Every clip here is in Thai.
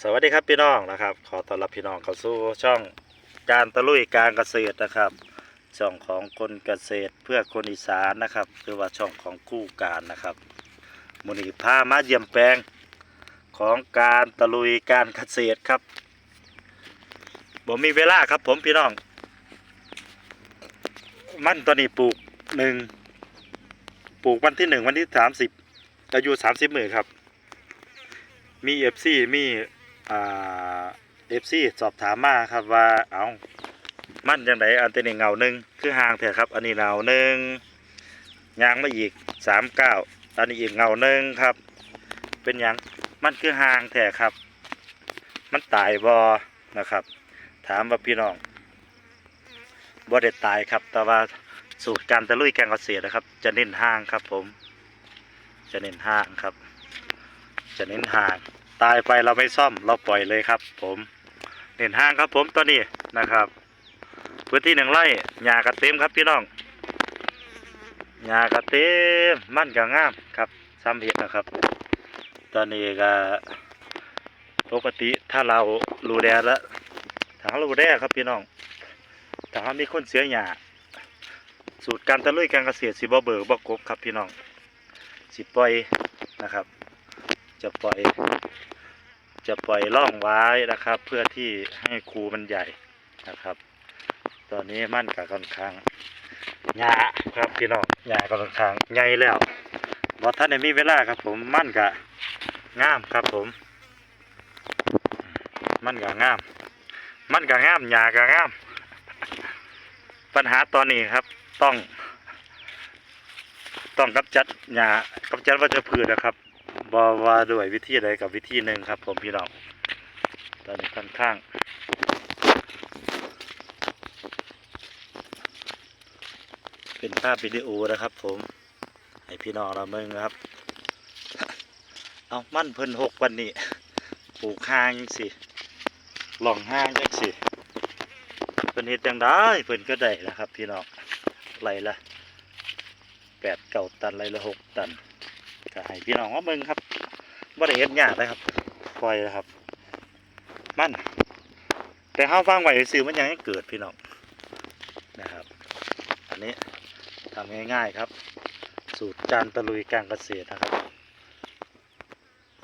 สวัสดีครับพี่น้องนะครับ ขอต้อนรับพี่น้องเข้าสู่ช่องการตะลุยการเกษตรนะครับ ช่องของคนเกษตรเพื่อคนอีสานนะครับ หรือว่าช่องของคู่การนะครับมูลนิธิพามาเยี่ยมแปลงของการตะลุยการเกษตรครับผมมีเวลาครับผมพี่น้อง มันตัวนี้ปลูกหนึ่งปลูกวันที่หนึ่งวันที่สามสิบอายุสามสิบหมือครับ มีเอฟซีมีอ่าเอฟซีสอบถามมาครับว่าเอามันจังไดอันตัวนี้เงาหนึ่งคือห่างเถอะครับ อันนี้เงาหนึ่งยางมาอีกสามเก้าอันนี้อีกเงาหนึ่งครับ เป็นยังมันคือห่างแท้ครับ มันตายบอนะครับ ถามว่าพี่น้องบ่ได้ตายครับ แต่ว่าสูตรการตะลุยการเกษตรนะครับ จะเน้นห่างครับผม จะเน้นห่างครับ จะเน้นห่างตายไปเราไม่ซ่อมเราปล่อยเลยครับ ผมเน้นห่างครับผมตัวนี้นะครับ พื้นที่หนึ่งไร่หญ้ากระเต็มครับพี่น้องหญ้ากระเต็มมั่นก็งามครับซ้ำเห็ดนะครับ ตอนนี้ก็ปกติถ้าเรารูแดแล้วถ้าเรารูแดครับพี่น้องถ้ามีคนเสียหญ้าสูตรการตะลุยการเกษตรสิบ่เบิกบ่กบครับพี่น้อง สิปล่อยนะครับ จะปล่อย จะปล่อยล่องไว้นะครับ เพื่อที่ให้คูมันใหญ่นะครับ ตอนนี้มั่นกับค่อนข้างหยาครับพี่น้องหยาก็ค่อนข้างใหญ่แล้วบอท่านในมีเวลาครับ ผมมั่นกับงามครับผม มั่นกับงาม มั่นกับงามหยากับงาม ปัญหาตอนนี้ครับต้อง ต้องกำจัดหญ้ากำจัดวัชพืชนะครับ บอว่าด้วยวิธีใดกับวิธีหนึ่งครับ ผมพี่น้องตอนนี้ค่อนข้างเป็นภาพวิดีโอนะครับ ผมให้พี่น้องเราเมืองนะครับ เอามั่นเพิ่นหกวันนี้ปลูกห้างจังสิหล่องห้างจังสิเพิ่นเฮ็ดจังได้เพิ่นก็ได้นะครับ พี่น้องไรละแปดเก้าตันไรละหกตัน ก็ให้พี่น้องว่าเบิ่งครับบ่ได้เฮ็ดยากเลยครับปล่อยนะครับ มัน แต่เฮาฟังไหวซื่อมันยังให้เกิดพี่น้องนะครับ อันนี้ทำง่ายๆครับ สูตรการตะลุยการเกษตรนะครับ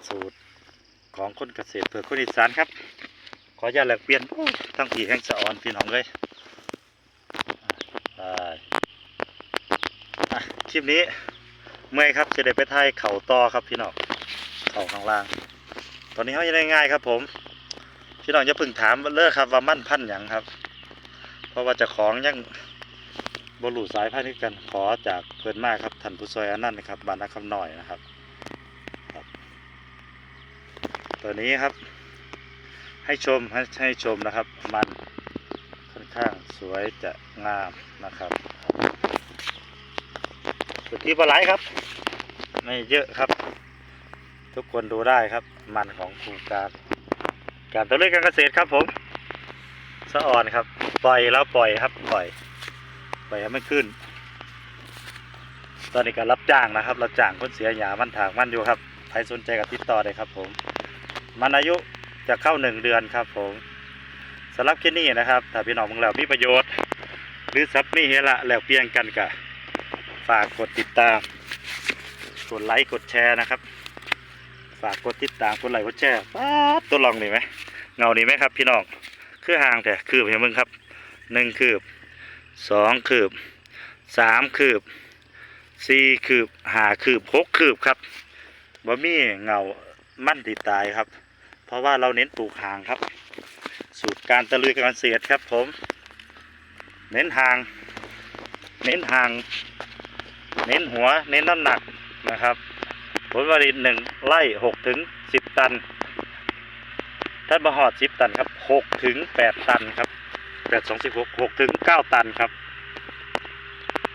สูตรของคนเกษตรเพื่อคนอีสานครับ ขออย่าตแลกเปลี่ยนทั้งผีแห่งสะออนพี่น้องเลยไปคลิปนี้ เมื่อยครับจะได้ไปถ่ายเข่าต่อครับพี่น้องเข่าข้างล่าง ตอนนี้เขายังได้ง่ายครับ ผม พี่น้องจะพึ่งถามเลิกครับว่ามั่นพันธุ์หยังครับ เพราะว่าจะของยังบรูสายพันธุ์กันขอจากเพื่อนมากครับท่านผู้ซอยอันนั้นนะครับบานนักคำหน่อยนะครับตัวนี้ครับ ให้ชมให้ชมนะครับ มันค่อนข้างสวยจะงามนะครับ สุดที่ปลาไหลครับ ไม่เยอะครับ ทุกคนดูได้ครับ มันของครงการการตัวเลขการเกษตรครับผมสะอ่อนครับ ปล่อยแล้วปล่อยครับ ปล่อย ปล่อยให้มันขึ้น ตอนนี้ก็รับจ้างนะครับ รับจ้างคนเสียหยามันถางมันอยู่ครับใครสนใจกับติดต่อได้ครับ ผม มันอายุจะเข้าหนึ่งเดือนครับ ผมสำหรับที่นี่นะครับ ถ้าพี่น้องมึงแล้วมีประโยชน์ หรือซับนี่เฮละแล้วเปลี่ยนกันกะ ฝากกดติดตาม กดไลค์กดแชร์นะครับ ฝากกดติดตามกดไลค์กดแชร์ป๊าตัวลองนี่ไหมเงานี่ไหมครับ พี่น้องคือห่างแต่คืบเห็นมึงครับหนึ่งคืบสองคืบสามคืบสี่คืบห้าคืบหกคืบครับบ่มีเงามั่นติดตายครับ เพราะว่าเราเน้นปลูกห่างครับ สูตรการตะลุยการเกษตรครับผม เน้นห่าง เน้นห่าง เน้นหัวเน้นน้ำหนักนะครับ ผลผลิตหนึ่งไร่หกถึงสิบตันถ้าบะหอดสิบตันครับหกถึงแปดตันครับแปดสองสิบหกหกถึงเก้าตันครับ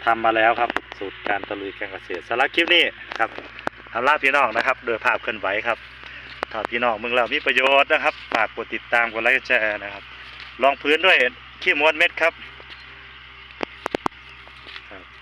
ทำมาแล้วครับ สูตรการตะลุยการเกษตรสาระคลิปนี้ครับทำลาพี่น้องนะครับ โดยภาพเคลื่อนไหวครับถ้าพี่น้องมึงเรามีประโยชน์นะครับฝากกดติดตามกดไลค์แชร์นะครับลองพื้นด้วยขี้ม้วนเม็ดครับ